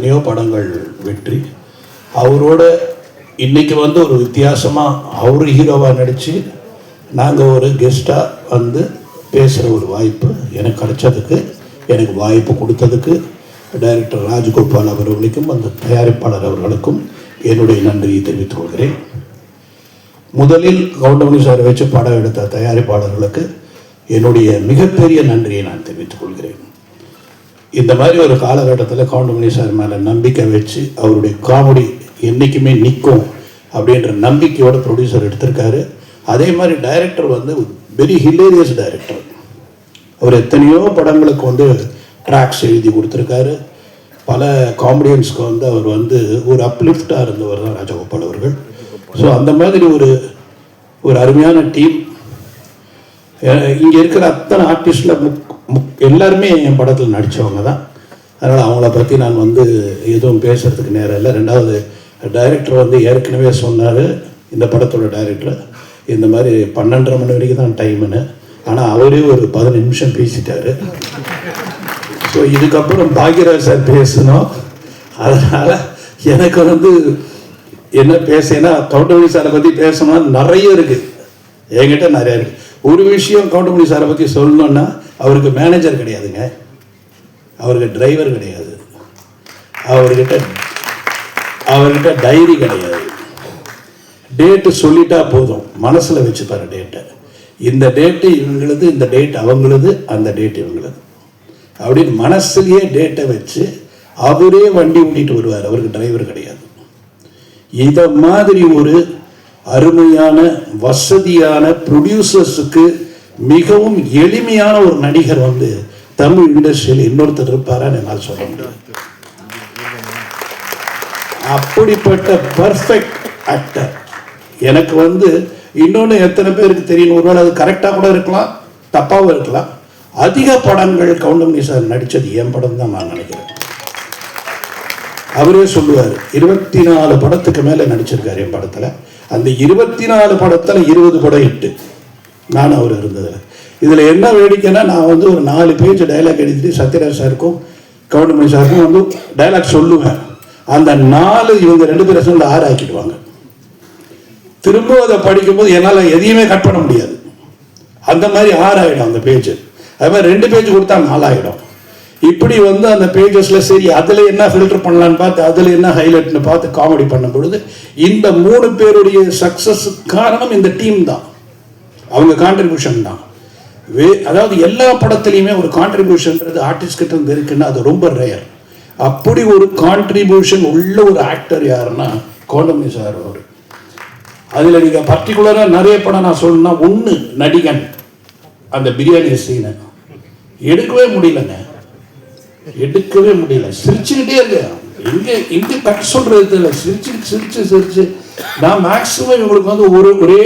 எத்தனையோ படங்கள் வெற்றி. அவரோட இன்னைக்கு வந்து ஒரு வித்தியாசமாக அவர் ஹீரோவாக நடித்து நாங்கள் ஒரு கெஸ்ட்டாக வந்து பேசுகிற ஒரு வாய்ப்பு எனக்கு கிடைச்சதுக்கு எனக்கு வாய்ப்பு கொடுத்ததுக்கு டைரக்டர் ராஜகோபால் அவர்களுக்கும் அந்த தயாரிப்பாளர் அவர்களுக்கும் என்னுடைய நன்றியை தெரிவித்துக் கொள்கிறேன். முதலில் கவுண்டமணி சார் வச்சு படம் எடுத்த தயாரிப்பாளர்களுக்கு என்னுடைய மிகப்பெரிய நன்றியை நான் தெரிவித்துக் கொள்கிறேன். இந்த மாதிரி ஒரு காலகட்டத்தில் கவுண்டமணி சார் மேலே நம்பிக்கை வச்சு அவருடைய காமெடி என்றைக்குமே நிற்கும் அப்படின்ற நம்பிக்கையோட ப்ரொடியூசர் எடுத்திருக்காரு. அதே மாதிரி டைரக்டர் வந்து வெரி ஹிலேரியஸ் டைரக்டர் அவர் எத்தனையோ படங்களுக்கு வந்து ட்ராக்ஸ் எழுதி கொடுத்துருக்காரு. பல காமெடியன்ஸ்க்கு வந்து அவர் வந்து ஒரு அப்லிஃப்டாக இருந்தவர் தான் ராஜகோபால் அவர்கள். ஸோ அந்த மாதிரி ஒரு ஒரு அருமையான டீம் இங்கே இருக்கிற அத்தனை ஆர்டிஸ்டில் முக் முக் எல்லாருமே என் படத்தில் நடித்தவங்க தான். அதனால் அவங்கள பற்றி நான் வந்து எதுவும் பேசுகிறதுக்கு நேரம் இல்லை. ரெண்டாவது டைரக்டர் வந்து ஏற்கனவே சொன்னார் இந்த படத்தோட டைரக்டர் இந்த மாதிரி பன்னெண்டரை மணி வரைக்கும் தான் டைமுன்னு ஆனால் அவரே ஒரு பதினஞ்சு நிமிஷம் பேசிட்டார். ஸோ இதுக்கப்புறம் பாக்யராஜ் சார் பேசணும். அதனால் எனக்கு வந்து என்ன பேசினா கவுண்டமணி சாரை பற்றி பேசணும் நிறைய இருக்குது என்கிட்ட நிறையா இருக்குது ஒரு விஷயம் கவுண்டமணி சாரை பற்றி சொல்லணும்னா அவருக்கு மேனேஜர் கிடையாதுங்க. அவருக்கு டிரைவர் கிடையாது. அவர்கிட்ட அவர்கிட்ட டைரி கிடையாது. டேட்டு சொல்லிட்டா போதும். மனசில் வச்சுப்பாரு டேட்டை இந்த டேட்டு இவங்களது இந்த டேட் அவங்களது அந்த டேட் இவங்களது. அப்படின்னு மனசுலேயே டேட்டை வச்சு அவரே வண்டி ஓட்டிகிட்டு வருவார். அவருக்கு டிரைவர் கிடையாது. இதை மாதிரி ஒரு அருமையான வசதியான ப்ரொடியூசர்ஸுக்கு மிகவும் எளிமையான ஒரு நடிகர் வந்து தமிழ் இண்டஸ்ட்ரியில் இன்னொருத்தர் இருப்பாரான்னு என்னால் சொல்ல முடியும். அப்படிப்பட்ட பர்ஃபெக்ட் ஆக்டர் எனக்கு வந்து இன்னொன்று எத்தனை பேருக்கு தெரியும்? ஒருவேளை அது கரெக்டாக கூட இருக்கலாம் தப்பாகவும் இருக்கலாம். அதிக படங்கள் கவுண்டமணி சார் நடித்தது என் படம் தான் நான் நினைக்கிறேன். அவரே சொல்லுவார் இருபத்தி நாலு படத்துக்கு மேலே நடிச்சிருக்காரு என் படத்தில். அந்த இருபத்தி நாலு படத்தில் இருபது படம் இட்டு நான் அவர் இருந்ததில். இதில் என்ன வேடிக்கைன்னா நான் வந்து ஒரு நாலு பேஜ் டைலாக் எழுதிட்டு சத்யராஜ் சாருக்கும் கவுண்டமணி சாருக்கும் வந்து டைலாக் சொல்லுவேன். அந்த நாலு இவங்க ரெண்டு பேரும் சேர்ந்து ஆறு ஆக்கிடுவாங்க. திரும்ப அதை படிக்கும்போது என்னால் எதையுமே கட் பண்ண முடியாது. அந்த மாதிரி ஆறாயிடும் அந்த பேஜ் அது மாதிரி ரெண்டு பேஜ் கொடுத்தா நாலாயிடும். இப்படி வந்து அந்த பேஜஸில் சரி அதில் என்ன ஃபில்டர் பண்ணலான்னு பார்த்து அதில் என்ன ஹைலைட்னு பார்த்து காமெடி பண்ணும் பொழுது இந்த மூணு பேருடைய சக்ஸஸ் காரணம் இந்த டீம் தான். அவங்க கான்ட்ரிபியூஷன் தான். வே அதாவது எல்லா படத்துலையுமே ஒரு கான்ட்ரிபியூஷன்ன்றது ஆர்டிஸ்ட் கிட்ட இருந்து இருக்குன்னா அது ரொம்ப ரேர் அப்படி ஒரு கான்ட்ரிபியூஷன் உள்ள ஒரு ஆக்டர் யாருன்னா கோண்டமணி சார் அவர். அதில் நீங்கள் பர்டிகுலராக நிறைய படம் நான் சொல்லணும்னா ஒன்று நடிகன் அந்த பிரியாணி சீனை எடுக்கவே முடியலங்க. எடுக்கவே முடியல. சிரிச்சுக்கிட்டே இருக்கு இங்கே இங்கே கட் சொல்றது தெரியல. சிரிச்சு சிரிச்சு சிரிச்சு. நான் மேக்சிமம் இவங்களுக்கு வந்து ஒரு ஒரே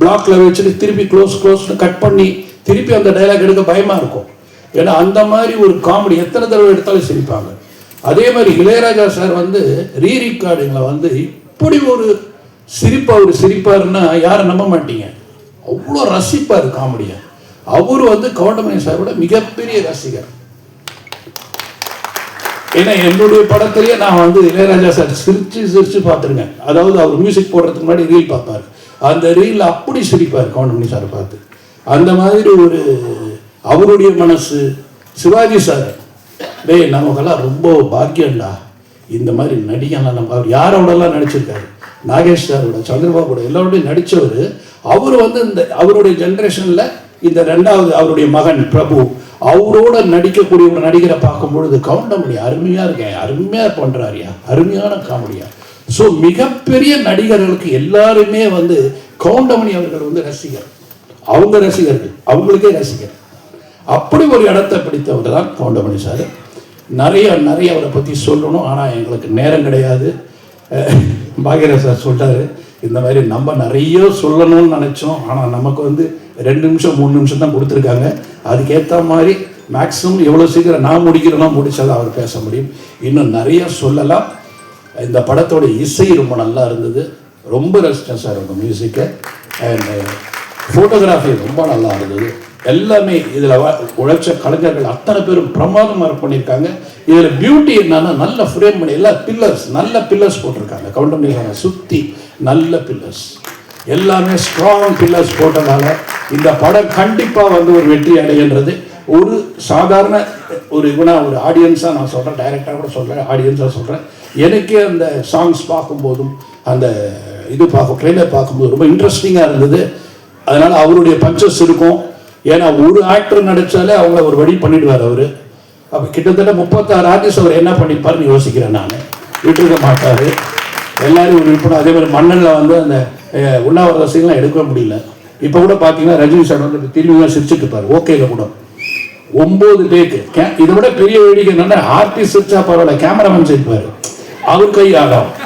பிளாக்ல வச்சுட்டு திருப்பி க்ளோஸ் க்ளோஸ்னு கட் பண்ணி திருப்பி அந்த டைலாக் எடுக்க பயமா இருக்கும். ஏன்னா அந்த மாதிரி ஒரு காமெடி எத்தனை தடவை எடுத்தாலும் சிரிப்பாங்க. அதே மாதிரி இளையராஜா சார் வந்து ரீ ரெக்கார்டிங்ல வந்து இப்படி ஒரு சிரிப்பாக ஒரு சிரிப்பாருன்னா யாரும் நம்ப மாட்டீங்க? அவ்வளோ ரசிப்பார் காமெடியை அவர் வந்து கவுண்டமணி சாரோட மிகப்பெரிய ரசிகர். ஏன்னா என்னுடைய படத்திலேயே நான் வந்து இளையராஜா சார் சிரிச்சு சிரிச்சு பார்த்துருக்கேன் அதாவது அவர் மியூசிக் போடுறதுக்கு முன்னாடி ரீல் பார்ப்பார். அந்த ரீல் அப்படி சிரிப்பார் கவுண்டமணி சார் பார்த்து. அந்த மாதிரி ஒரு அவருடைய மனசு சிவாஜி சார் டேய் நமக்கெல்லாம் ரொம்ப பாக்கியம்டா. இந்த மாதிரி நடிகன்லாம் நம்ம அவர் யாரோடலாம் நடிச்சிருக்காரு? நாகேஷ் சாரோட சந்திரபாபுட எல்லாரோடையும் நடித்தவர் அவர் வந்து இந்த அவருடைய ஜென்ரேஷனில் இந்த ரெண்டாவது அவருடைய மகன் பிரபு அவரோட நடிக்கக்கூடிய ஒரு நடிகரை பார்க்கும் பொழுது கவுண்டமணி அருமையா இருக்கேன் அருமையா பண்றாருயா அருமையான காமெடியா. ஸோ மிகப்பெரிய நடிகர்களுக்கு எல்லாருமே வந்து கவுண்டமணி அவர்கள் வந்து ரசிகர். அவங்க ரசிகர்கள் அவங்களுக்கே ரசிகர். அப்படி ஒரு இடத்தை பிடித்தவர் தான் கவுண்டமணி சார். நிறைய நிறைய அவரை பற்றி சொல்லணும் ஆனால் எங்களுக்கு நேரம் கிடையாது. பாகிர பாக்யராஜ் சார் சொல்கிறாரு இந்த மாதிரி நம்ம நிறைய சொல்லணும்னு நினச்சோம் ஆனால் நமக்கு வந்து ரெண்டு நிமிஷம் மூணு நிமிஷம் தான் கொடுத்துருக்காங்க. அதுக்கேற்ற மாதிரி மேக்ஸிமம் எவ்வளோ சீக்கிரம் நான் முடிக்கிறேனோ முடித்தால் அவர் பேச முடியும். இன்னும் நிறைய சொல்லலாம். இந்த படத்தோட இசை ரொம்ப நல்லா இருந்தது. ரொம்ப ரசித்தேன் சார் உங்கள் மியூசிக்கை அண்ட் ஃபோட்டோகிராஃபி ரொம்ப நல்லா இருந்தது. எல்லாமே இதில் உழைச்ச கலைஞர்கள் அத்தனை பேரும் பிரமாதமாக பண்ணியிருக்காங்க. இதில் பியூட்டி என்னன்னா நல்ல ஃப்ரேம் பண்ணி எல்லா பில்லர்ஸ் நல்ல பில்லர்ஸ் போட்டிருக்காங்க. கவுண்டமணிக்கான சுற்றி நல்ல பில்லர்ஸ் எல்லாமே ஸ்ட்ராங் பில்லர்ஸ் போட்டதால இந்த படம் கண்டிப்பாக வந்து ஒரு வெற்றி அடைகின்றது ஒரு சாதாரண ஒரு இவனா ஒரு ஆடியன்ஸாக நான் சொல்கிறேன் டைரக்டாக கூட சொல்கிறேன் ஆடியன்ஸாக சொல்கிறேன் எனக்கே அந்த சாங்ஸ் பார்க்கும்போதும் அந்த இது பார்க்கும் ட்ரெயிலர் பார்க்கும்போது ரொம்ப இன்ட்ரெஸ்டிங்காக இருந்தது. அதனால் அவருடைய பஞ்சஸ் இருக்கும். ஏன்னா ஒரு ஆக்டர் நடித்தாலே அவங்கள ஒரு வழி பண்ணிடுவார் அவர். அப்போ கிட்டத்தட்ட முப்பத்தாறு ஆர்டிஸ்ட் அவர் என்ன பண்ணிப்பாருன்னு யோசிக்கிறேன் நான். விட்டுருக்க மாட்டார். எல்லாரும் ஒரு விருப்பம். அதே மாதிரி மன்னனில் வந்து அந்த உண்ணாவிரத சீன்லாம் எடுக்க முடியல. இப்போ கூட பார்த்தீங்கன்னா ரஜினி சார் வந்து திரும்பி சிரிச்சுட்டு இருப்பார். ஓகேல கூட ஒம்பது டேக்கு கே- இதை விட பெரிய வேடிக்கை என்னன்னா ஆர்டிஸ்ட் சிரிச்சா பரவாயில்ல கேமராமேன் சிரிப்பார். அவர் கை ஆடும்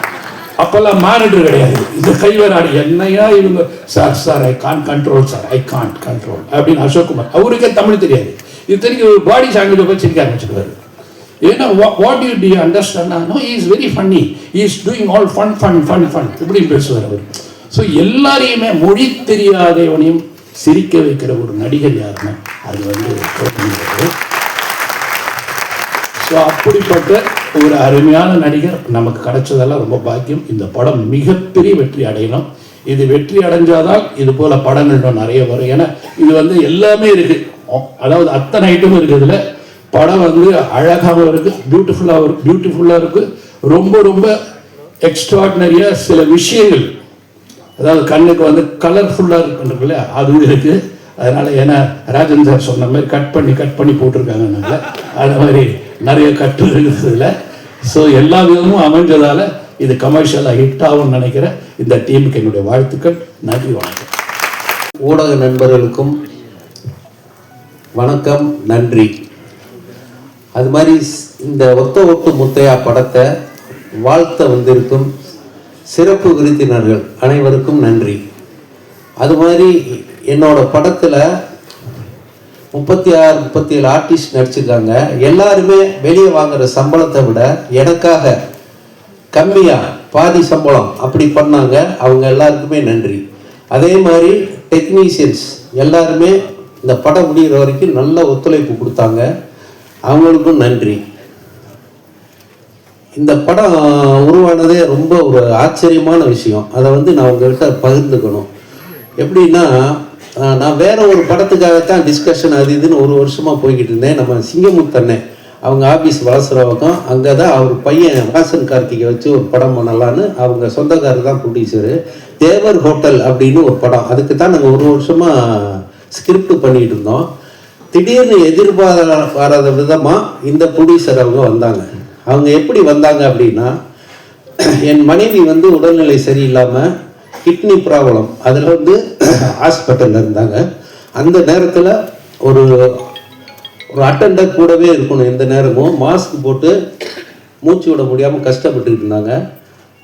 அப்பெல்லாம் மானிட்டர் கிடையாது. இந்த கை வேற என்னையா இவங்க? Sir sir I can control sir I can't control அப்படின்னு அசோக்குமார். அவருக்கே தமிழ் தெரியாது. இது தெரிஞ்சு பாடி சாங்கில் போய் சிரிக்க ஆரம்பிச்சிருக்காரு ஏன்னா what you the understand no is very funny is doing all fun fun fun fun இப்படி பேசுவார் அவர். ஸோ எல்லாரையுமே மொழி தெரியாதவனையும் சிரிக்க வைக்கிற ஒரு நடிகர் யாருன்னா அது வந்து ஸோ அப்படிப்பட்ட ஒரு அருமையான நடிகர் நமக்கு கிடைச்சதெல்லாம் ரொம்ப பாக்கியம். இந்த படம் மிகப்பெரிய வெற்றி அடையணும். இது வெற்றி அடைஞ்சாதான் இது போல படங்கள் இன்னும் நிறைய வரும். ஏன்னா இது வந்து எல்லாமே இருக்கு. அதாவது அத்தனை ஐட்டமும் இருக்குதுல படம் வந்து அழகாகவும் இருக்கு பியூட்டிஃபுல்லாகவும் இருக்கு பியூட்டிஃபுல்லாக இருக்கு. ரொம்ப ரொம்ப எக்ஸ்ட்ராடினரியாக சில விஷயங்கள் அதாவது கண்ணுக்கு வந்து கலர்ஃபுல்லாக இருக்கும் இல்லையா அதுவும் இருக்குது அதனால் ஏன்னா ராஜன் சார் சொன்ன மாதிரி கட் பண்ணி கட் பண்ணி போட்டிருக்காங்கனால அது மாதிரி நிறைய கட்டு இருக்குதுல ஸோ எல்லா விதமும் அமைஞ்சதால இது கமர்ஷியலாக ஹிட் ஆகும்னு நினைக்கிறேன். இந்த டீமுக்கு என்னுடைய வாழ்த்துக்கள். நன்றி வணக்கம். ஊடக நண்பர்களுக்கும் வணக்கம் நன்றி. அது மாதிரி இந்த ஒத்த ஒட்டு முத்தையா படத்தை வாழ்த்த வந்திருக்கும் சிறப்பு விருந்தினர்கள் அனைவருக்கும் நன்றி. அது மாதிரி என்னோட படத்தில் முப்பத்தி ஆறு முப்பத்தி ஏழு ஆர்டிஸ்ட் நடிச்சிருக்காங்க. எல்லாருமே வெளியே வாங்குற சம்பளத்தை விட எனக்காக கம்மியாக பாதி சம்பளம் அப்படி பண்ணாங்க. அவங்க எல்லாருக்குமே நன்றி. அதே மாதிரி டெக்னீஷியன்ஸ் எல்லாருமே இந்த படம் முடிகிற வரைக்கும் நல்ல ஒத்துழைப்பு கொடுத்தாங்க. அவங்களுக்கும் நன்றி. இந்த படம் உருவானதே ரொம்ப ஒரு ஆச்சரியமான விஷயம். அதை வந்து நான் உங்கள்கிட்ட பகிர்ந்துக்கணும். எப்படின்னா நான் வேற ஒரு படத்துக்காகத்தான் டிஸ்கஷன் அது இதுன்னு ஒரு வருஷமா போய்கிட்டு இருந்தேன். நம்ம சிங்கமுத்தண்ணே அவங்க ஆபீஸ் வளசுறவக்கம் அங்கே தான் அவர் பையன் வாசன் கார்த்திகை வச்சு ஒரு படம் பண்ணலான்னு அவங்க சொந்தக்காரர் தான் ப்ரொடியூசர் தேவர் ஹோட்டல் அப்படின்னு ஒரு படம். அதுக்கு தான் நாங்கள் ஒரு வருஷமாக ஸ்கிரிப்ட் பண்ணிகிட்டு இருந்தோம். திடீர்னு எதிர்பாராத விதமாக இந்த ப்ரொடியூசர் அவங்க வந்தாங்க. அவங்க எப்படி வந்தாங்க அப்படின்னா என் மனைவி வந்து உடல்நிலை சரியில்லாமல் கிட்னி ப்ராப்ளம் அதில் வந்து ஹாஸ்பிட்டலில் இருந்தாங்க. அந்த நேரத்தில் ஒரு ஒரு அட்டண்டர் கூடவே இருக்கணும் எந்த நேரமும். மாஸ்க் போட்டு மூச்சு விட முடியாமல் கஷ்டப்பட்டுக்கிட்டு இருந்தாங்க.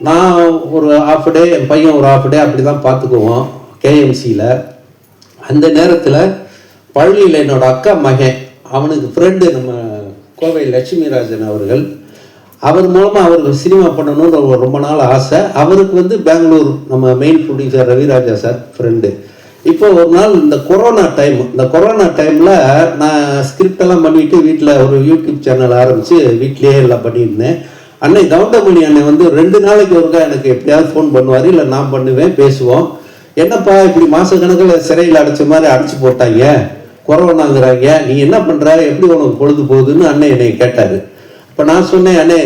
நான் ஒரு ஆஃப் டே என் பையன் ஒரு ஆஃப் டே அப்படி தான் பார்த்துக்குவோம் கேஎம்சியில் அந்த நேரத்தில் பழனியில் என்னோடய அக்கா மகன் அவனுக்கு ஃப்ரெண்டு நம்ம கோவை லட்சுமிராஜன் அவர்கள் அவர் மூலமாக அவருக்கு சினிமா பண்ணணும்னு ஒரு ரொம்ப நாள் ஆசை. அவருக்கு வந்து பெங்களூர் நம்ம main producer Raviraja sir friend இப்போ ஒரு நாள் இந்த கொரோனா டைம் இந்த கொரோனா டைமில் நான் ஸ்கிரிப்டெல்லாம் பண்ணிவிட்டு வீட்டில் ஒரு யூடியூப் சேனல் ஆரம்பித்து வீட்லேயே எல்லாம் பண்ணியிருந்தேன். அன்னை கவுண்டமணி அண்ணன் வந்து ரெண்டு நாளைக்கு ஒருக்கா எனக்கு எப்படியாவது ஃபோன் பண்ணுவார் இல்லை நான் பண்ணுவேன் பேசுவோம். என்னப்பா இப்படி மாத கணக்கில் சிறையில் அடைச்ச மாதிரி அடைச்சி போட்டாங்க கொரோனாங்கிறாங்க நீ என்ன பண்ணுற எப்படி உனக்கு பொழுது போகுதுன்னு அண்ணன் என்னை கேட்டார். இப்போ நான் சொன்னேன் அண்ணே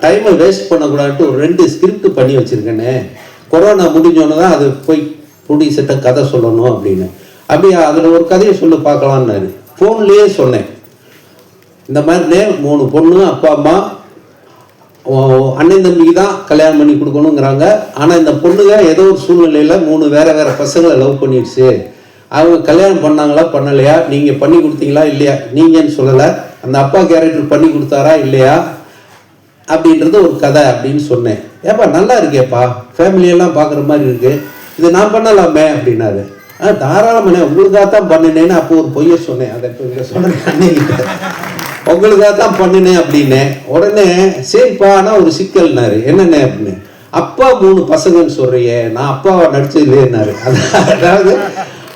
டைமை வேஸ்ட் பண்ணக்கூடாதுன்ட்டு ஒரு ரெண்டு ஸ்கிரிப்ட் பண்ணி வச்சுருக்கேனே. கொரோனா முடிஞ்சோன்னு தான் அது போய் ப்ரொடியூசர்கிட்ட கதை சொல்லணும் அப்படின்னு. அப்படியே அதில் ஒரு கதையை சொல்லி பார்க்கலான்னாரு ஃபோன்லேயே சொன்னேன். இந்த மாதிரி மூணு பொண்ணு அப்பா அம்மா அண்ணன் தம்பிக்கு தான் கல்யாணம் பண்ணி கொடுக்கணுங்கிறாங்க. ஆனால் இந்த பொண்ணுங்க ஏதோ ஒரு சூழ்நிலையில் மூணு வேற வேற பசங்களை லவ் பண்ணிடுச்சு. அவங்க கல்யாணம் பண்ணாங்களா பண்ணலையா? நீங்கள் பண்ணி கொடுத்தீங்களா இல்லையா? நீங்கன்னு சொல்லலை. அந்த அப்பா கேரக்டர் பண்ணி கொடுத்தாரா இல்லையா அப்படின்றது ஒரு கதை அப்படின்னு சொன்னேன். ஏப்பா நல்லா இருக்கேப்பா. ஃபேமிலியெல்லாம் பார்க்குற மாதிரி இருக்கு. இது நான் பண்ணலாமே அப்படின்னாரு. ஆ தாராளமாண்ணே உங்களுக்காக தான் பண்ணினேன்னு அப்போ ஒரு பொய்ய சொன்னேன். அதை இப்போ இங்கே சொன்னேன் உங்களுக்காக தான் பண்ணினேன் அப்படின்னேன் உடனே சரிப்பா ஆனால் ஒரு சிக்கல்னாரு. என்னென்ன அப்படின்னு. அப்பா மூணு பசங்கன்னு சொல்றியே நான் அப்பாவை நடிச்சது அதாவது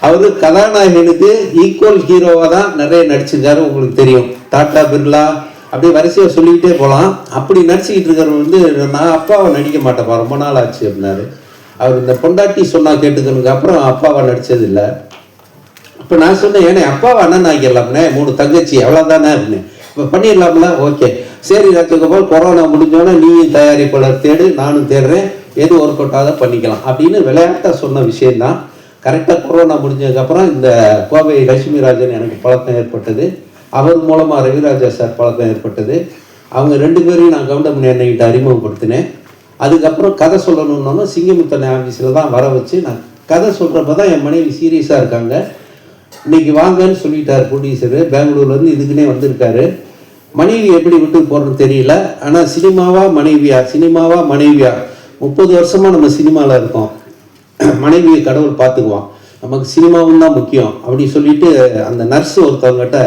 அவரு கதாநாயகனுக்கு ஈக்குவல் ஹீரோவாக தான் நிறைய நடிச்சிருக்காரு உங்களுக்கு தெரியும். டாட்டா பிர்லா அப்படியே வரிசையாக சொல்லிக்கிட்டே போகலாம் அப்படி நடிச்சுக்கிட்டு இருக்கிறவர் வந்து நான் அப்பாவை நடிக்க மாட்டேப்பா ரொம்ப நாள் ஆச்சு அப்படின்னாரு. அவர் இந்த பொண்டாட்டி சொன்னால் கேட்டுக்கணுக்கு அப்புறம் அப்பாவை நடிச்சது இல்லை. இப்போ நான் சொன்னேன் ஏன்னா அப்பாவை அண்ணன் ஆக்கிடலாம்னே மூணு தங்கச்சி அவ்வளோதானே அப்படின்னு. இப்போ பண்ணிடலாம்ல? ஓகே. சரி ரத்துக்கப்போ கொரோனா முடிஞ்சோடனே நீயும் தயாரிப்பாளர் தேடு நானும் தேடுறேன். எது ஒர்க் அவுட் ஆக பண்ணிக்கலாம். அப்படின்னு விளையாட்டாக சொன்ன விஷயந்தான் கரெக்டாக கொரோனா முடிஞ்சதுக்கப்புறம் இந்த கோவை லட்சுமிராஜன் எனக்கு பழக்கம் ஏற்பட்டது. அவர் மூலமாக ரவிராஜா சார் பழக்கம் ஏற்பட்டது. அவங்க ரெண்டு பேரையும் நான் கவுண்டமணி அன்னைக்கிட்ட அறிமுகப்படுத்தினேன். அதுக்கப்புறம் கதை சொல்லணுன்னொன்னு சிங்கமுத்தனை ஆஃபீஸில் தான் வர வச்சு நான் கதை சொல்கிறப்ப தான் என் மனைவி சீரியஸாக இருக்காங்க. இன்னைக்கு வாங்கன்னு சொல்லிட்டார் ப்ரொடியூசரு பெங்களூர்லேருந்து இதுக்குன்னே வந்திருக்காரு. மனைவி எப்படி விட்டு போகிறோன்னு தெரியல. ஆனால் சினிமாவா மனைவியா? சினிமாவா மனைவியா? முப்பது வருஷமாக நம்ம சினிமாவில் இருக்கோம். மனைவியை கடவுள் பார்த்துக்குவான். நமக்கு சினிமாவும் தான் முக்கியம் அப்படின்னு சொல்லிட்டு அந்த நர்ஸ் ஒருத்தவங்ககிட்ட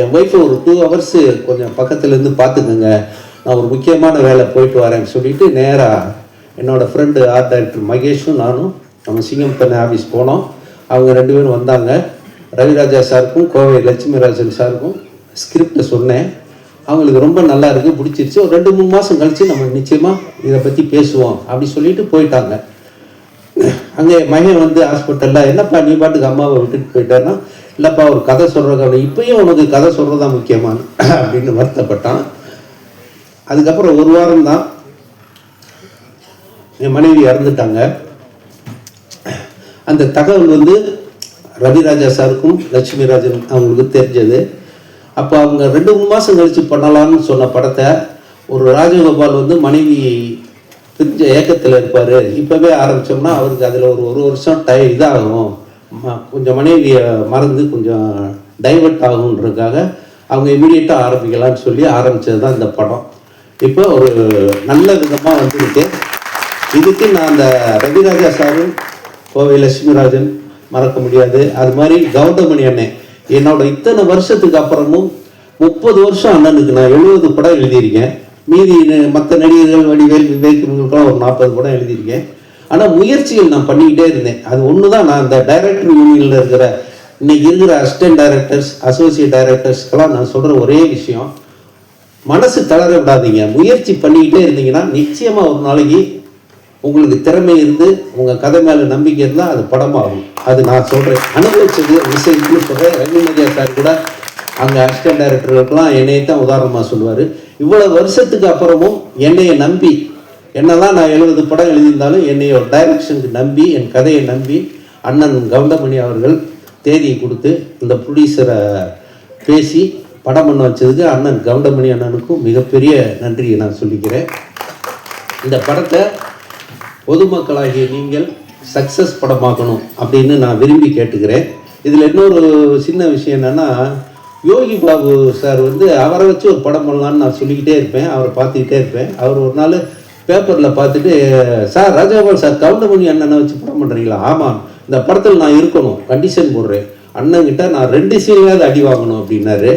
என் ஒய்ஃபை ஒரு டூ ஹவர்ஸு கொஞ்சம் பக்கத்துலேருந்து பார்த்துக்கோங்க. நான் ஒரு முக்கியமான வேலை போயிட்டு வரேன்னு சொல்லிட்டு நேராக என்னோட ஃப்ரெண்டு ஆர்ட் டைரக்டர் மகேஷும் நானும் நம்ம சிங்கம்பண்ண ஆஃபீஸ் போனோம். அவங்க ரெண்டு பேரும் வந்தாங்க. ரவிராஜா சாருக்கும் கோவை லட்சுமி ராஜன் சாருக்கும் ஸ்கிரிப்டை சொன்னேன். அவங்களுக்கு ரொம்ப நல்லா இருக்குது பிடிச்சிருச்சு. ஒரு ரெண்டு மூணு மாதம் கழித்து நம்ம நிச்சயமாக இதை பற்றி பேசுவோம். அப்படி சொல்லிட்டு போயிட்டாங்க. அங்கே மகன் வந்து ஹாஸ்பிட்டலில் என்னப்பா நீ பாட்டுக்கு அம்மாவை விட்டுட்டு போயிட்டான்னா? இல்லைப்பா ஒரு கதை சொல்கிறத இப்பயும் உனக்கு கதை சொல்கிறதா முக்கியமான? அப்படின்னு வருத்தப்பட்டான். அதுக்கப்புறம் ஒரு வாரம் தான் என் மனைவி இறந்துட்டாங்க. அந்த தகவல் வந்து ரவிராஜா சாருக்கும் லட்சுமி ராஜன் அவங்களுக்கு தெரிஞ்சது. அப்போ அவங்க ரெண்டு மூணு மாதம் கழிச்சு பண்ணலான்னு சொன்ன படத்தை ஒரு ராஜகோபால் வந்து மனைவி பிரிஞ்ச ஏக்கத்தில் இருப்பார். இப்போவே ஆரம்பித்தோம்னா அவருக்கு அதில் ஒரு ஒரு வருஷம் டை இதாகும். ம- கொஞ்சம் மனைவியை மறந்து கொஞ்சம் டைவர்ட் ஆகுன்றதுக்காக அவங்க இமீடியட்டாக ஆரம்பிக்கலாம்னு சொல்லி ஆரம்பித்தது தான் இந்த படம். இப்போ ஒரு நல்ல விதமாக வந்துருக்கு. இதுக்கு நான் அந்த ரவிராஜா சாரும் கோவை லட்சுமிராஜன் மறக்க முடியாது. அது மாதிரி கௌதமணி அண்ணன் என்னோட இத்தனை வருஷத்துக்கு அப்புறமும் முப்பது வருஷம் அண்ணனுக்கு நான் எழுபது படம் எழுதியிருக்கேன். மீதி மற்ற நடிகர்கள் வடிவேல் விவேக் இவங்களுக்கெல்லாம் ஒரு நாற்பது படம் எழுதியிருக்கேன். ஆனால் முயற்சிகள் நான் பண்ணிக்கிட்டே இருந்தேன். அது ஒன்று தான் நான் அந்த டைரக்டர் யூனியனில் இருக்கிற இன்னைக்கு இருக்கிற அசிஸ்டன்ட் டைரக்டர்ஸ் அசோசியேட் டைரக்டர்ஸ்க்கெல்லாம் நான் சொல்கிற ஒரே விஷயம் மனசு தளர விடாதீங்க. முயற்சி பண்ணிக்கிட்டே இருந்தீங்கன்னா நிச்சயமாக ஒரு நாளைக்கு உங்களுக்கு திறமை இருந்து உங்கள் கதை மேலே நம்பிக்கை இருந்தால் அது படமாகும். அது நான் சொல்கிறேன் அனுபவிச்சது விஷயத்துக்கு சொல்றேன். ரவிமதியா சார் கூட அந்த அசிஸ்டன்ட் டைரக்டர்களுக்கெல்லாம் என்னையை தான் உதாரணமாக சொல்லுவார். இவ்வளவு வருஷத்துக்கு அப்புறமும் என்னையை நம்பி என்னதான் நான் எழுபது படம் எழுதியிருந்தாலும் என்னைய ஒரு டைரக்ஷனுக்கு நம்பி என் கதையை நம்பி அண்ணன் கவுண்டமணி அவர்கள் தேதியை கொடுத்து இந்த ப்ரொடியூசரை பேசி படம் பண்ண வச்சதுக்கு அண்ணன் கவுண்டமணி அண்ணனுக்கும் மிகப்பெரிய நன்றியை நான் சொல்லிக்கிறேன். இந்த படத்தை பொதுமக்களாகிய நீங்கள் சக்ஸஸ் படமாக்கணும் அப்படின்னு நான் விரும்பி கேட்டுக்கிறேன். இதில் இன்னொரு சின்ன விஷயம் என்னன்னா யோகி பாபு சார் வந்து அவரை வச்சு ஒரு படம் பண்ணலான்னு நான் சொல்லிக்கிட்டே இருப்பேன். அவரை பார்த்துக்கிட்டே இருப்பேன். அவர் ஒரு நாள் பேப்பரில் பார்த்துட்டு சார் ராஜகோபால் சார் கவுண்டமணி அண்ணனை வச்சு படம் பண்ணுறீங்களா ஆமாம். இந்த படத்தில் நான் இருக்கணும். கண்டிஷன் போடுறேன். அண்ணன்கிட்ட நான் ரெண்டு சீன்லையாவது அடி வாங்கணும் அப்படின்னாரு.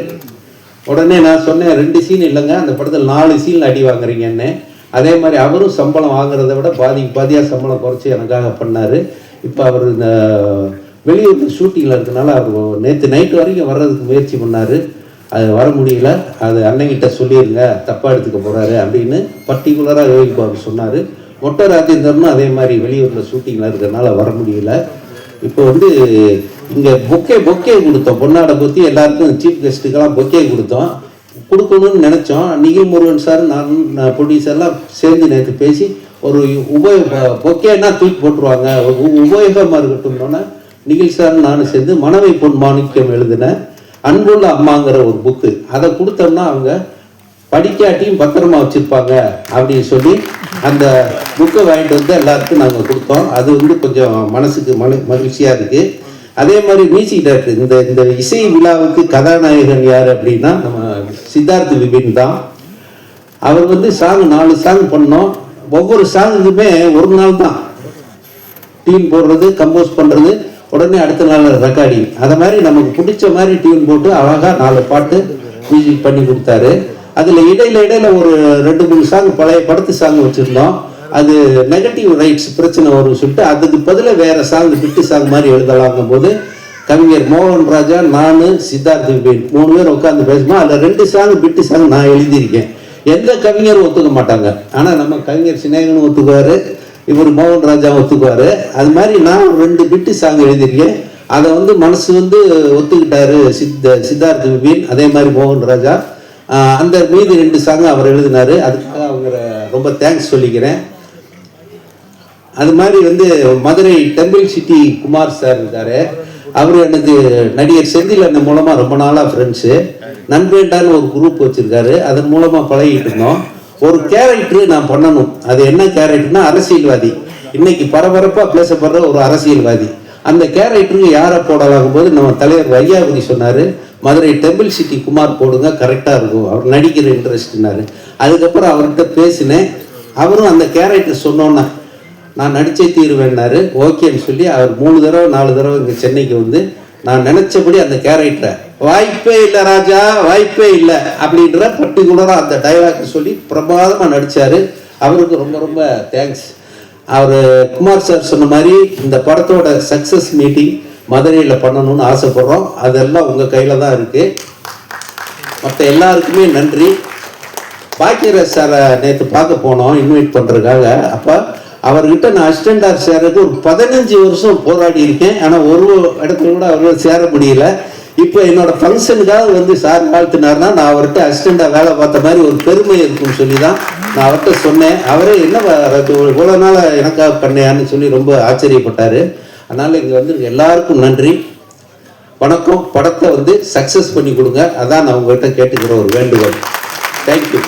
உடனே நான் சொன்னேன் ரெண்டு சீன் இல்லைங்க. அந்த படத்தில் நாலு சீனில் அடி வாங்குறீங்கன்னு. அதே மாதிரி அவரும் சம்பளம் வாங்குறத விட பாதிக்கு பாதியாக சம்பளம் குறைச்சி எனக்காக பண்ணார். இப்போ அவர் இந்த வெளியூர் ஷூட்டிங்கில் இருக்கனால அவர் நேற்று நைட்டு வரைக்கும் வர்றதுக்கு முயற்சி பண்ணார். அது வர முடியல. அது அண்ணங்கிட்ட சொல்லிடுங்க தப்பாக எடுத்துக்க போகிறாரு அப்படின்னு பர்டிகுலராக யோகி பாபு சொன்னார். மொட்டை ராஜேந்தர்னும் அதே மாதிரி வெளியூரில் ஷூட்டிங்கில் இருக்கிறனால வர முடியல. இப்போ வந்து இங்கே பொக்கே பொக்கே கொடுத்தோம். பொன்னாடை பற்றி எல்லாருக்கும் சீஃப் கெஸ்ட்டுக்கெல்லாம் பொக்கே கொடுத்தோம். கொடுக்கணும்னு நினச்சோம். நிகில் முருகன் சார் நான் ப்ரொடியூசர்லாம் சேர்ந்து நேற்று பேசி ஒரு உபயோக பொக்கேன்னா தூக்கி போட்டுருவாங்க. உபயோகமாக உபயோகமாக இருக்கட்டும்னோன்னே நிகில் சார் நானும் சேர்ந்து மனவை பொன் மாணிக்கம் எழுதின அன்புள்ள அம்மாங்கிற ஒரு புக்கு அதை கொடுத்தோம்னா அவங்க படிக்காட்டியும் பத்திரமா வச்சிருப்பாங்க அப்படின்னு சொல்லி அந்த புக்கை வாங்கிட்டு வந்து எல்லாருக்கும் நாங்கள் கொடுத்தோம். அது வந்து கொஞ்சம் மனசுக்கு மன மகிழ்ச்சியாக இருக்கு. அதே மாதிரி மியூசிக் டைரக்டர் இந்த இந்த இசை விழாவுக்கு கதாநாயகன் யார் அப்படின்னா நம்ம சித்தார்த் விபின் தான். அவர் வந்து சாங் நாலு சாங் பண்ணோம். ஒவ்வொரு சாங்குக்குமே ஒரு நாள் தான். டீம் போடுறது கம்போஸ் பண்ணுறது உடனே அடுத்த நாள் ரெக்கார்டிங் அதை மாதிரி நமக்கு பிடிச்ச மாதிரி டியூன் போட்டு அழகாக நாலு பாட்டு மியூசிக் பண்ணி கொடுத்தாரு. அதில் இடையில இடையில ஒரு ரெண்டு மூணு சாங் பழைய படத்து சாங் வச்சுருந்தோம். அது நெகட்டிவ் ரைட்ஸ் பிரச்சனை வரும்னு சொல்லிட்டு அதுக்கு பதிலாக வேற சாங் பிட்டு சாங் மாதிரி எழுதலாங்கும் போது கவிஞர் மோகன் ராஜா நான் சித்தார்த் விபின் மூணு பேர் உட்காந்து பேசுமா அதில் ரெண்டு சாங் பிட்டு சாங் நான் எழுதியிருக்கேன். எந்த கவிஞரும் ஒத்துக்க மாட்டாங்க. ஆனால் நம்ம கவிஞர் சினேகனும் ஒத்துக்குவார். இவர் மோகன் ராஜா ஒத்துக்குவார். அது மாதிரி நான் ஒரு ரெண்டு பிட்டு சாங் எழுதியிருக்கேன். அதை வந்து மனசு வந்து ஒத்துக்கிட்டாரு சித்த சித்தார்த் விபின் அதே மாதிரி மோகன் ராஜா. அந்த மீதி ரெண்டு சாங் அவர் எழுதினாரு. அதுக்காக அவங்க ரொம்ப தேங்க்ஸ் சொல்லிக்கிறேன். அது மாதிரி வந்து Madurai temple city Kumar sir இருக்காரு. அவர் எனக்கு நடிகர் செந்தில் அண்ணன் மூலமா ரொம்ப நாளா ஃப்ரெண்ட்ஸு நண்பேண்டான்னு ஒரு குரூப் வச்சிருக்காரு. அதன் மூலமா பழகிட்டு இருந்தோம். ஒரு கேரக்டர் நான் பண்ணணும். அது என்ன கேரக்டர்னா அரசியல்வாதி. இன்னைக்கு பரபரப்பாக பேசப்படுற ஒரு அரசியல்வாதி. அந்த கேரக்டருக்கு யாரை போடலாகும் போது நம்ம தலைவர் வையாபுரி சொன்னார் மதுரை டெம்பிள் சிட்டி குமார் போடுங்க கரெக்டாக இருக்கும். அவர் நடிக்கிற இன்ட்ரெஸ்ட்னாரு அதுக்கப்புறம் அவர்கிட்ட பேசினேன். அவரும் அந்த கேரக்டர் சொன்னோன்னா நான் நடித்தே தீருவேன்னாரு. ஓகேன்னு சொல்லி அவர் மூணு தடவை நாலு தடவை இங்கே சென்னைக்கு வந்து நான் நினச்சபடி அந்த கேரக்டரை வாய்ப்பே இல்லை ராஜா வாய்ப்பே இல்லை அப்படின்ற பர்டிகுலராக அந்த டைலாக் சொல்லி பிரமாதமாக நடித்தார் அவருக்கு ரொம்ப ரொம்ப தேங்க்ஸ் அவர் குமார் சார் சொன்ன மாதிரி இந்த படத்தோட சக்ஸஸ் மீட்டிங் மதுரையில் பண்ணணும்னு ஆசைப்பட்றோம். அதெல்லாம் உங்கள் கையில் தான் இருக்குது மற்ற எல்லாருக்குமே நன்றி. பாக்கியராஜ் சாரை நேற்று பார்க்க போனோம் இன்வைட் பண்ணுறதுக்காக அப்போ அவர்கிட்ட நான் அசிஸ்டண்டாக சேரக்கு ஒரு பதினஞ்சு வருஷம் போராடி இருக்கேன் ஆனால் ஒரு இடத்துல கூட அவரால் சேர முடியல. இப்போ என்னோட ஃபங்க்ஷனுக்காக வந்து சார் வாழ்த்தினார்னா நான் அவர்கிட்ட அசிஸ்டண்டாக வேலை பார்த்த மாதிரி ஒரு பெருமை இருக்கும்னு சொல்லி தான் நான் அவர்கிட்ட சொன்னேன். அவரே என்ன இவ்வளோ நாள் எனக்காக பண்ணையான்னு சொல்லி ரொம்ப ஆச்சரியப்பட்டார். அதனால் இங்கே வந்து எல்லாருக்கும் நன்றி. வணக்கம். படத்தை வந்து சக்ஸஸ் பண்ணி கொடுங்க. அதான் நான் உங்கள்கிட்ட கேட்டுக்கிற ஒரு வேண்டுகோள். தேங்க்யூ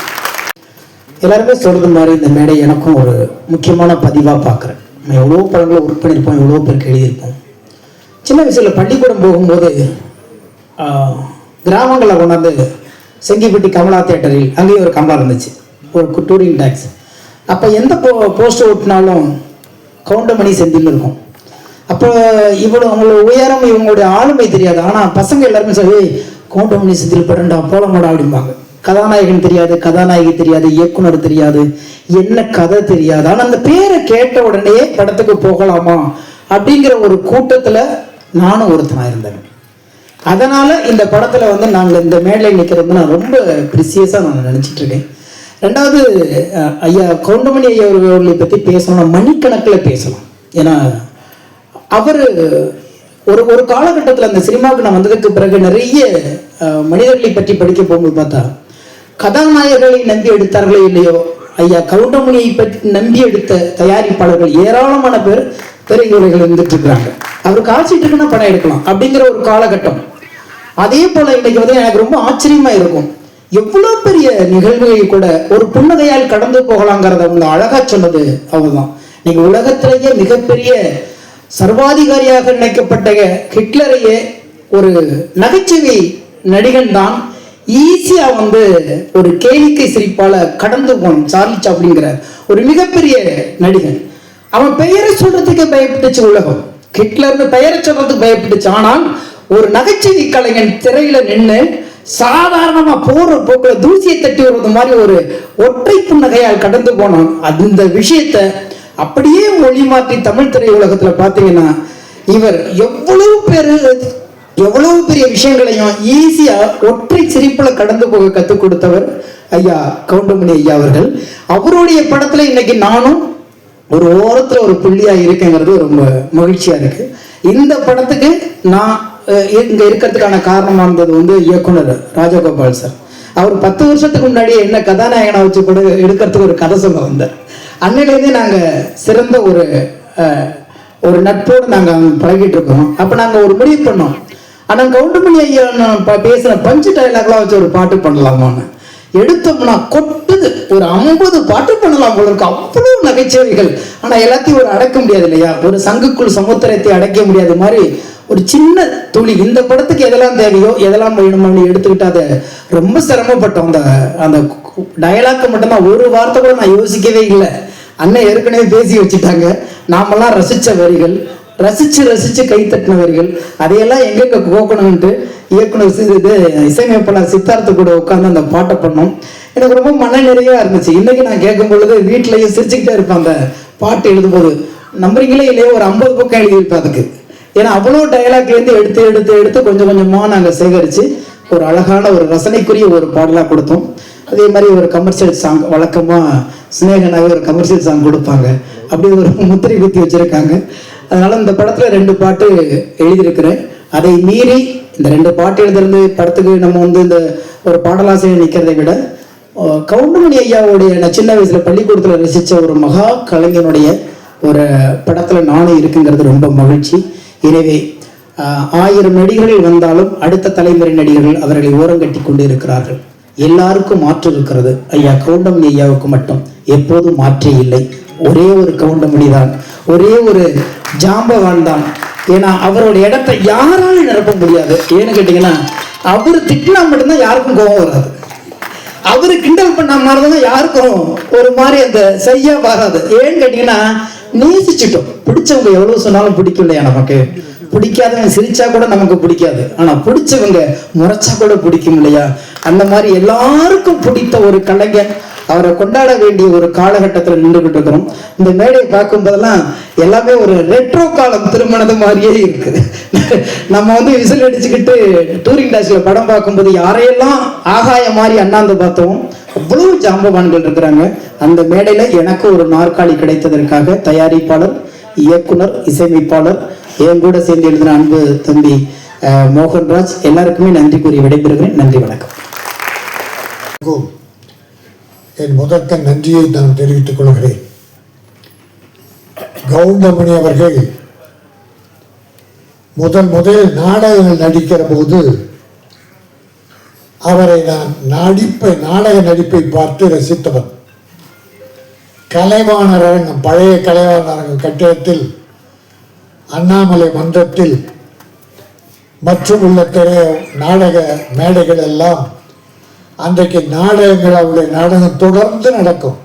எல்லாருமே சொல்கிறது மாதிரி இந்த மேடை எனக்கும் ஒரு முக்கியமான பதிவாக பார்க்குறேன். நம்ம எவ்வளோ படங்களை ஒர்க் பண்ணியிருப்போம் எவ்வளோ பேருக்கு எழுதியிருப்போம். சின்ன வயசில் பள்ளிக்கூடம் போகும்போது கிராமங்களில் கொண்டாந்து செங்கிப்பட்டி கமலா தேட்டரில் அங்கேயும் ஒரு கமலா இருந்துச்சு. ஒரு டூரிங் டேக்ஸ் அப்போ எந்த போ போஸ்டர் ஓட்டினாலும் கவுண்டமணி செந்தில் இருக்கும். அப்போ இவ்வளோ அவங்களோட உயரம் இவங்களுடைய ஆளுமை தெரியாது. ஆனால் பசங்க எல்லாருமே சொல்லி கவுண்டமணி செந்தில் படண்டா போலமாடா அப்படிம்பாங்க. கதாநாயகன் தெரியாது கதாநாயகி தெரியாது இயக்குனர் தெரியாது என்ன கதை தெரியாது. ஆனால் அந்த பேரை கேட்ட உடனே படத்துக்கு போகலாமா அப்படிங்கிற ஒரு கூட்டத்தில் நானும் ஒருத்தனாக இருந்தேன். அதனால இந்த படத்துல வந்து நாங்கள் இந்த மேடையில் நிற்கிறது நான் ரொம்ப ப்ரிசியஸாக நான் நினச்சிட்டு இருக்கேன் ரெண்டாவது ஐயா கவுண்டமணி ஐயா அவர்களை பற்றி பேசணும்னா மணிக்கணக்கில் பேசலாம். ஏன்னா அவர் ஒரு ஒரு காலகட்டத்தில் அந்த சினிமாவுக்கு நான் வந்ததுக்கு பிறகு நிறைய மனிதர்களை பற்றி படிக்க போகும்போது பார்த்தா கதாநாயகர்களை நம்பி எடுத்தார்களோ இல்லையோ ஐயா கவுண்டமணியை பற்றி நம்பி எடுத்த தயாரிப்பாளர்கள் ஏராளமான பேர் திரையுலகில் இருந்துட்டு இருக்கிறாங்க. அவர் காய்ச்சிட்டு இருக்குன்னா படம் எடுக்கலாம் அப்படிங்கிற ஒரு காலகட்டம். அதே போல இன்னைக்கு வந்து எனக்கு ரொம்ப ஆச்சரியமா இருக்கும். எவ்வளவு பெரிய நிகழ்வுகள் கூட ஒரு புன்னகையால் கடந்து போகலாங்கிறத அவங்க அழகா சொன்னது அவங்கதான் நீங்க உலகத்திலேயே மிகப்பெரிய சர்வாதிகாரியாக நினைக்கப்பட்ட ஹிட்லரையே ஒரு நகைச்சுவை நடிகன் தான். ஈஸியா வந்து ஒரு கேளிக்கை சிரிப்பால கடந்து போனான் சார்லி சாப்ளிங்கிற ஒரு மிகப்பெரிய நடிகன். அவன் பெயரை சொல்றதுக்கே பயப்பட்டுச்சு உலகம். ஹிட்லர்னு பெயரை சொல்றதுக்கு பயப்பட்டுச்சு. ஆனால் ஒரு நகைச்சுவை கலைஞன் திரையில நின்று சாதாரணமா போற போக்குல தூசியை தட்டி வருவது மாதிரி ஒரு ஒற்றை புன்னகையால் கடந்து போனான். இந்த விஷயத்தை அப்படியே மொழி மாற்றி தமிழ் திரையுலகத்துல பாத்தீங்கன்னா இவர் எவ்வளவு பேரு எவ்வளவு பெரிய விஷயங்களையும் ஈஸியா ஒற்றை சிரிப்புல கடந்து போக கத்துக் கொடுத்தவர் ஐயா கவுண்டமணி ஐயா அவர்கள். அவருடைய படத்துல இன்னைக்கு நானும் ஒரு ஓரத்தில் ஒரு புள்ளியா இருக்கேங்கிறது ரொம்ப மகிழ்ச்சியா இருக்கு. இந்த படத்துக்கு நான் இங்கே இங்க இருக்கிறதுக்கான காரணமா இருந்தது வந்து இயக்குனர் ராஜகோபால் சார். அவர் பத்து வருஷத்துக்கு முன்னாடி என்ன கதாநாயகனா வச்சு கூட எடுக்கிறதுக்கு ஒரு கதை சொல்ல வந்தார். அன்னையிலேருந்தே நாங்க சிறந்த ஒரு ஒரு நட்போடு நாங்க பழகிட்டு இருக்கோம். அப்ப நாங்க ஒரு முடிவு பண்ணோம். ஆனா கவுண்டமணி ஐயா நான் பஞ்சு டைலாக்லாம் வச்சு ஒரு பாட்டு பண்ணலாமான்னு. எடுத்தோம்னா கொட்டுது. ஒரு ஐம்பது பாட்டு பண்ணலாம் போல இருக்கு. அவ்வளவு நகைச்சுவைகள். ஆனா எல்லாத்தையும் ஒரு அடக்க முடியாது இல்லையா? ஒரு சங்குக்குள் சமுத்திரத்தை அடைக்க முடியாத மாதிரி ஒரு சின்ன துளி. இந்த படத்துக்கு எதெல்லாம் தேவையோ எதெல்லாம் வேணுமோன்னு எடுத்துக்கிட்டு அதை ரொம்ப சிரமப்பட்டோம். அந்த அந்த டயலாக்கு மட்டும்தான். ஒரு வார்த்தை கூட நான் யோசிக்கவே இல்லை. அண்ணன் ஏற்கனவே பேசி வச்சுட்டாங்க. நாமெல்லாம் ரசித்த வரிகள். ரசிச்சு ரசிச்சு கை தட்டினவர்கள். அதையெல்லாம் எங்கெங்க கோக்கணும்ட்டு இயக்குனர் இது இசையமைப்பாளர் சித்தார்த்த கூட உட்காந்து அந்த பாட்டை பண்ணோம். எனக்கு ரொம்ப மன இருந்துச்சு. இன்னைக்கு நான் கேட்கும் பொழுது வீட்லயும் சிரிச்சுக்கிட்டே இருப்பேன். அந்த பாட்டு எழுதும்போது. நம்புறீங்களே இல்லையே? ஒரு ஐம்பது பக்கம் எழுதியிருப்பேன் அதுக்கு. ஏன்னா அவ்வளோ டயலாக்லேருந்து எடுத்து எடுத்து எடுத்து கொஞ்சம் கொஞ்சமாக நாங்கள் சேகரித்து ஒரு அழகான ஒரு ரசனைக்குரிய ஒரு பாடலாக கொடுத்தோம். அதே மாதிரி ஒரு கமர்ஷியல் சாங் வழக்கமாக ஸ்னேகனாவே ஒரு கமர்ஷியல் சாங் கொடுப்பாங்க. அப்படி ஒரு முத்திரை குத்தி வச்சுருக்காங்க. அதனால இந்த படத்தில் ரெண்டு பாட்டு எழுதியிருக்கிறேன். அதை மீறி இந்த ரெண்டு பாட்டு எழுதுறது படத்துக்கு நம்ம வந்து இந்த ஒரு பாடலாசிரியர் நிற்கிறதை விட கவுண்டமணி ஐயாவுடைய நான் சின்ன வயசுல பள்ளிக்கூடத்தில் ரசித்த ஒரு மகா கலைஞனுடைய ஒரு படத்துல நானும் இருக்குங்கிறது ரொம்ப மகிழ்ச்சி. எனவே ஆஹ், ஆயிரம் நடிகர்கள் வந்தாலும் அடுத்த தலைமுறை நடிகர்கள் அவர்களை ஓரங்கட்டி கொண்டு இருக்கிறார்கள். எல்லாருக்கும் மாற்று இருக்கிறது. ஐயா கவுண்டமணி ஐயாவுக்கு மட்டும். எப்போதும் மாற்றே இல்லை. ஒரே ஒரு கவுண்டமணி தான் ஒரே ஒரு ஜாம்பவான் தான். ஏன்னா அவரோட இடத்தை யாராலும் நிரப்ப முடியாது. ஏன்னு கேட்டீங்கன்னா அவர் திட்டினா மட்டும்தான் யாருக்கும் கோபம் வராது. அவரு கிண்டல் பண்ண மாதிரி தான் யாருக்கும் ஒரு மாதிரி அந்த செய்யா வராது. ஏன்னு கேட்டீங்கன்னா நேசிச்சிட்டோம். பிடிச்சவங்க எவ்வளவு சொன்னாலும் பிடிக்கும் இல்லையா நமக்கு. பிடிக்காதவங்க சிரிச்சா கூட நமக்கு பிடிக்காது. ஆனா பிடிச்சவங்க முறைச்சா கூட பிடிக்கும் இல்லையா அந்த மாதிரி எல்லாருக்கும் பிடித்த ஒரு கலைஞன் அவரை கொண்டாட வேண்டிய ஒரு காலகட்டத்தில் நின்றுகிட்டு இருக்கிறோம். இந்த மேடையை பார்க்கும் போதெல்லாம் எல்லாமே ஒரு ரெட்ரோ காலம் திருமணது மாதிரியே இருக்குது. நம்ம வந்து விசில் அடிச்சுக்கிட்டு டூரிங் டாஸ்ல படம் பார்க்கும்போது யாரையெல்லாம் ஆகாய மாதிரி அண்ணாந்து பார்த்தோம்? அவ்வளவு ஜாம்பவான்கள் இருக்கிறாங்க. அந்த மேடையில எனக்கு ஒரு நாற்காலி கிடைத்ததற்காக தயாரிப்பாளர் இயக்குனர் இசையமைப்பாளர் என் கூட சேர்ந்து எழுதின அன்பு தம்பி அஹ், மோகன்ராஜ் எல்லாருக்குமே நன்றி கூறி விடைபெறுகிறேன். நன்றி வணக்கம். க்கும் என் முதற்க நன்றியை நான் தெரிவித்துக் கொள்கிறேன். கவுண்டமணி அவர்கள் முதல் முதலில் நாடகங்கள் நடிக்கிற போது அவரை நான் நடிப்பை நாடக நடிப்பை பார்த்து ரசித்தவன் கலைவாணரங்கம் பழைய கலைவாணரங்கம் கட்டிடத்தில் அண்ணாமலை மன்றத்தில் மற்றும் உள்ள திரை நாடக மேடைகள் எல்லாம் அன்றைக்கு நாடகங்கள் அவருடைய நாடகம் தொடர்ந்து நடக்கும்.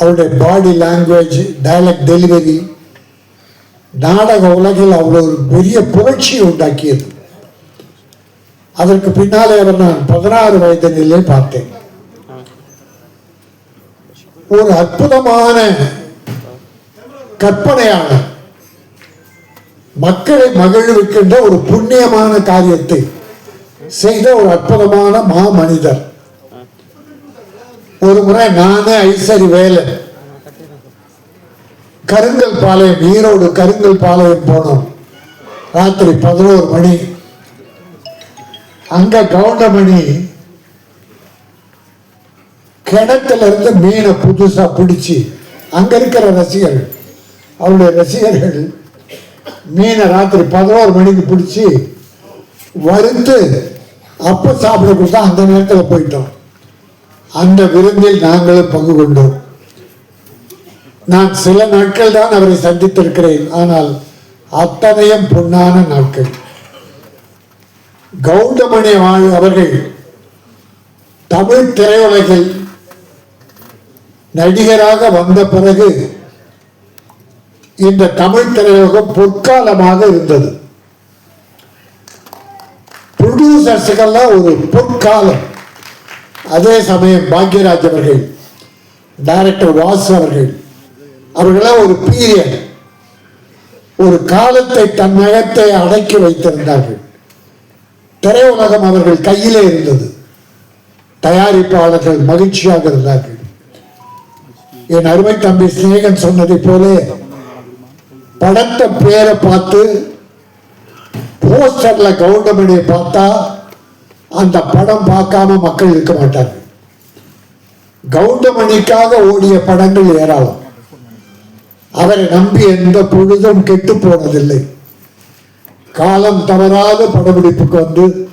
அவருடைய பாடி லாங்குவேஜ் டைலக்ட் டெலிவரி நாடக உலகில் அவ்வளோ ஒரு பெரிய புகழ்ச்சியை உண்டாக்கியது. அதற்கு பின்னாலே அவர் நான் பதினாறு வயதினிலே பார்த்தேன். ஒரு அற்புதமான கற்பனையான மக்களை மகிழ்விக்கின்ற ஒரு புண்ணியமான காரியத்தை செய்த ஒரு அற்புதமான மா மனிதர் ஒரு முறை நானே ஐசரி வேலன் கருங்கல் பாளையம் ஈரோடு கருங்கல் பாளையம் போனோம். ராத்திரி பதினோரு மணி. அங்க கவுண்டமணி கிணத்துல இருந்து மீனை புதுசா பிடிச்சி அங்க இருக்கிற ரசிகர்கள் அவருடைய ரசிகர்கள் மீனை ராத்திரி பதினோரு மணிக்கு பிடிச்சி வறுத்து அப்போ சாப்பிட கொடுத்தா அந்த நேரத்தில் போயிட்டோம். அந்த விருந்தில் நாங்களும் பங்கு கொண்டோம். நான் சில நாட்கள் தான் அவரை சந்தித்திருக்கிறேன். ஆனால் அத்தனையும் பொன்னான நாட்கள். கௌதமணி வாழ் அவர்கள் தமிழ் திரையுலகில் நடிகராக வந்த பிறகு இந்த தமிழ் திரையுலகம் பொற்காலமாக இருந்தது. ப்ரொடியூசர்ஸுக்கெல்லாம் ஒரு பொற்காலம். அதே சமயம் பாக்யராஜ் அவர்கள் டைரக்டர் வாசு அவர்கள் அவர்களாம் ஒரு பீரியட் ஒரு காலத்தை தன் நகத்தை அடக்கி வைத்திருந்தார்கள். திரையுலகம் அவர்கள் கையிலே இருந்தது. தயாரிப்பாளர்கள் மகிழ்ச்சியாக இருந்தார்கள். என் அருமை தம்பி சிநேகன் சொன்னதை போல படத்தை பேரை பார்த்து போஸ்டர்ல கவுண்டமணியை பார்த்தா அந்த படம் பார்க்காம மக்கள் இருக்க மாட்டாங்க. கவுண்டமணிக்காக ஓடிய படங்கள் ஏராளம். அவரை நம்பி எந்த பொழுதும் கெட்டு போனதில்லை. காலம் தவறாத படப்பிடிப்புக்கு வந்து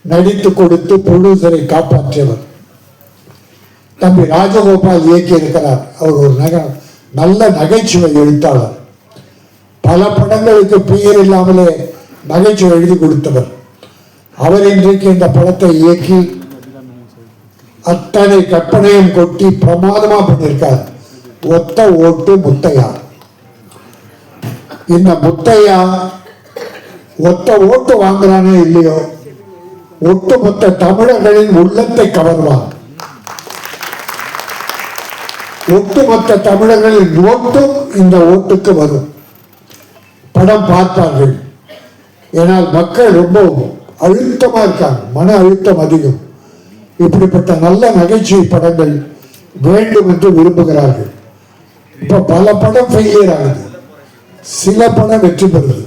நடித்து கொடுத்து புழுதரை காப்பாற்றியவர். தம்பி ராஜகோபால் இயக்கி இருக்கிறார் அவர் ஒரு நக நல்ல நகைச்சுவை எழுத்தாளர். பல படங்களுக்கு பெயர் இல்லாமலே நகைச்சுவை எழுதி கொடுத்தவர். அவர் இன்றைக்கு இந்த படத்தை இயக்கி அத்தனை கற்பனையும் கொட்டி பிரமாதமா பண்ணியிருக்கார். ஒத்த ஓட்டு முத்தையா. இந்த முத்தையா ஒத்த ஓட்டு வாங்குறானே இல்லையோ? ஒட்டுமொத்த தமிழர்களின் உள்ளத்தை கவர்வான் ஒட்டுமொத்த தமிழர்களின் ஓட்டும் இந்த ஓட்டுக்கு வரும். படம் பார்த்தார்கள். ஏன்னால் மக்கள் ரொம்ப அழுத்தமாக இருக்காங்க. மன அழுத்தம் அதிகம். இப்படிப்பட்ட நல்ல நகைச்சுவை படங்கள் வேண்டும் என்று விரும்புகிறார்கள். இப்போ பல படம் ஃபெயிலியர் ஆகுது. சில படம் வெற்றி பெறுது.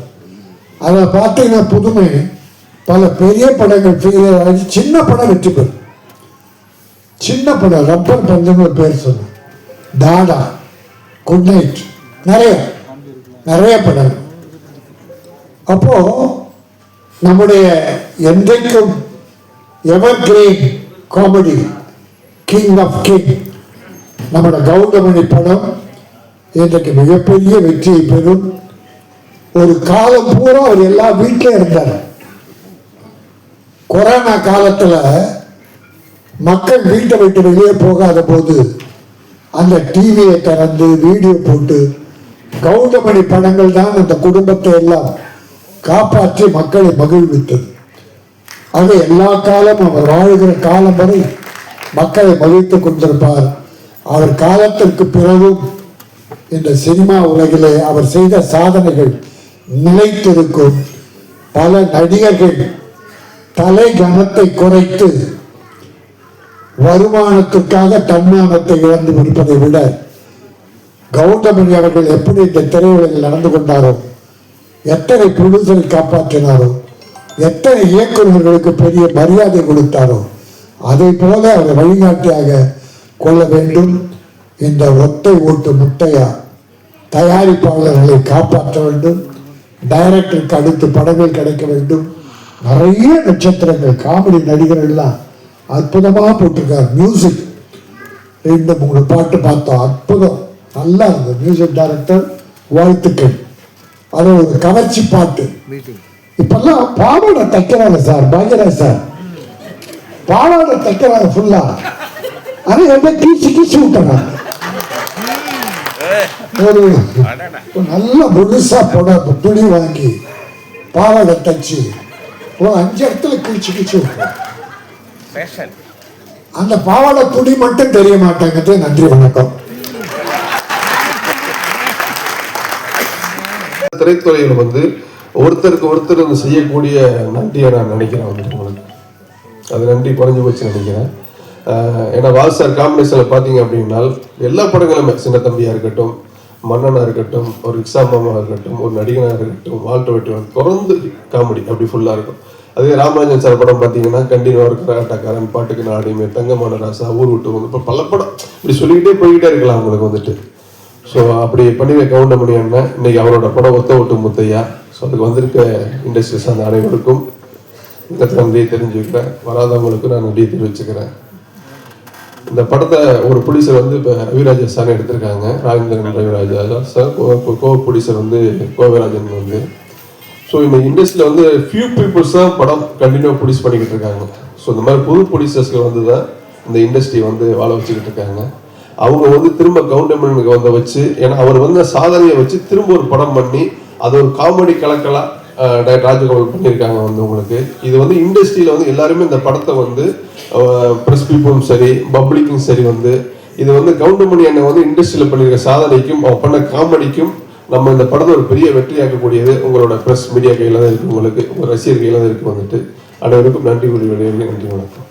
அதை பார்த்தீங்கன்னா புதுமை பல பெரிய படங்கள் ஃபெயிலியர் ஆகி சின்ன படம் வெற்றி பெறும் சின்ன படம் ரப்பர் பந்துன்னு பேர் சொன்னேன் டாடா குட் நைட் நிறைய நிறைய படம் அப்போ நம்முடைய என்றைக்கும் ever green comedy king of king நம்முடைய கௌதமணி படம் இன்றைக்கு மிகப்பெரிய வெற்றியை பெறும். ஒரு காலம் பூரா அவர் எல்லா வீட்டிலும் இருந்தார். கொரோனா காலத்தில் மக்கள் வீட்டை விட்டு வெளியே போகாத போது அந்த டிவியை திறந்து வீடியோ போட்டு கௌதமணி படங்கள் தான் அந்த குடும்பத்தை எல்லாம் காப்பாற்றி மக்களை மகிழ்வித்தது. ஆக எல்லா காலம் அவர் வாழ்கிற காலம் வரை மக்களை மகிழ்த்துக் கொண்டிருப்பார். அவர் காலத்திற்கு பிறகும் இந்த சினிமா உலகிலே அவர் செய்த சாதனைகள் நிலைத்திருக்கும். பல நடிகர்கள் தலை கனத்தை குறைத்து வருமானத்திற்காக தன்மானத்தை இழந்து இருப்பதை விட கௌதமணி அவர்கள் எப்படி இந்த திரையுலகில் நடந்து கொண்டாரோ எத்தனை ப்ரொடியூசரை காப்பாற்றினாரோ எத்தனை இயக்குநர்களுக்கு பெரிய மரியாதை கொடுத்தாரோ அதை போல அவரை வழிகாட்டியாக கொள்ள வேண்டும் இந்த ஒத்தை ஓட்டு முத்தையா தயாரிப்பாளர்களை காப்பாற்ற வேண்டும் டைரக்டருக்கு அடுத்து படங்கள் கிடைக்க வேண்டும். நிறைய நட்சத்திரங்கள் காமெடி நடிகர்கள்லாம் அற்புதமாக போட்டிருக்கார். மியூசிக் ரெண்டு மூணு பாட்டு பார்த்தோம். அற்புதம். நல்லா இருந்தது. மியூசிக் டைரக்டர் வாழ்த்துக்கள். அது ஒரு கவர்ச்சி பாட்டு. இப்பெல்லாம் பாவாடை தைக்கிறாங்க சார் பாக்யராஜ் சார். பாவாடை தைக்கிறாங்க ஃபுல்லா அது ரொம்ப கீச்சு கீச்சு விட்டுறாங்க. ஒரு நல்ல முழுசா போட துணி வாங்கி பாவாடை தைச்சு ஒரு அஞ்சு இடத்துல கிழிச்சு கிழிச்சு விட்டுறாங்க. அந்த பாவாடை துணி மட்டும் தெரிய மாட்டாங்க நன்றி வணக்கம். திரைத்துறையில் வந்து ஒருத்தருக்கு ஒருத்தர் செய்யக்கூடிய நன்றியை நான் நினைக்கிறேன் வந்துட்டு உங்களுக்கு அது நன்றி குறைஞ்சு போச்சு நினைக்கிறேன். ஆஹ் ஏன்னா வால்சார் காம்பினேஷனில் பார்த்தீங்க அப்படின்னா எல்லா படங்களுமே சின்ன தம்பியாக இருக்கட்டும் மன்னனாக இருக்கட்டும் ஒரு ரிக்ஷா மாமா இருக்கட்டும் ஒரு நடிகனாக இருக்கட்டும் வாழ்த்து வெட்டுவன் தொடர்ந்து காமெடி அப்படி ஃபுல்லாக இருக்கும். அதே ராமராஜன் சார் படம் பார்த்தீங்கன்னா கண்டினியூ இருக்கிற ஆட்டக்காரன் பாட்டுக்கு நாடிமே தங்கமான ராசா ஊர் விட்டு வந்து இப்போ பல படம் இப்படி சொல்லிக்கிட்டே போய்கிட்டே இருக்கலாம் உங்களுக்கு வந்துட்டு. ஸோ அப்படி பண்ணின கவுண்டமணி அண்ணன் இன்னைக்கு அவரோட படம் ஒத்த ஒட்டு முத்தையா. ஸோ அதுக்கு வந்திருக்க இண்டஸ்ட்ரீஸ் அந்த அனைவருக்கும் இந்த நன்றியை தெரிஞ்சுக்கிறேன் வராதவங்களுக்கு நான் நன்றியை தெரிவிச்சுக்கிறேன். இந்த படத்தை ஒரு புடிசர் வந்து இப்போ ரவிராஜா சார் எடுத்திருக்காங்க. Rajendran Raviraja. Sir co co producer வந்து கோவிராஜன் வந்து. ஸோ இந்த இண்டஸ்ட்ரியில் வந்து ஃபியூ பீப்புள்ஸ் தான் படம் கண்டினியூ ப்ரொடியூஸ் பண்ணிக்கிட்டு இருக்காங்க. ஸோ இந்த மாதிரி புது ப்ரொடியூசர்ஸ்க்கு வந்து தான் இந்த இண்டஸ்ட்ரி வந்து வாழ வச்சுக்கிட்டு இருக்காங்க. அவங்க வந்து திரும்ப கவுண்டமனுக்கு வந்து வச்சு ஏன்னா அவர் வந்து சாதனையை வச்சு திரும்ப ஒரு படம் பண்ணி அது ஒரு காமெடி கலக்கலா டைரக்டர் ராஜகோபால் பண்ணியிருக்காங்க வந்து உங்களுக்கு. இது வந்து இண்டஸ்ட்ரியில் வந்து எல்லாருமே இந்த படத்தை வந்து ப்ரெஸ் பீப்புளும் சரி பப்ளிக்கும் சரி வந்து இது வந்து கவுண்டமணி அண்ணன் வந்து இண்டஸ்ட்ரியில் பண்ணியிருக்க சாதனைக்கும் அவன் பண்ண காமெடிக்கும் நம்ம இந்த படத்தை ஒரு பெரிய வெற்றியாக்கக்கூடியது உங்களோட ப்ரெஸ் மீடியா கையில் தான் இருக்குது உங்களுக்கு உங்கள் ரசிகர் கையில் தான் இருக்குது வந்துட்டு. அனைவருக்கும் நன்றி கூறி வெளியே நன்றி வணக்கம்.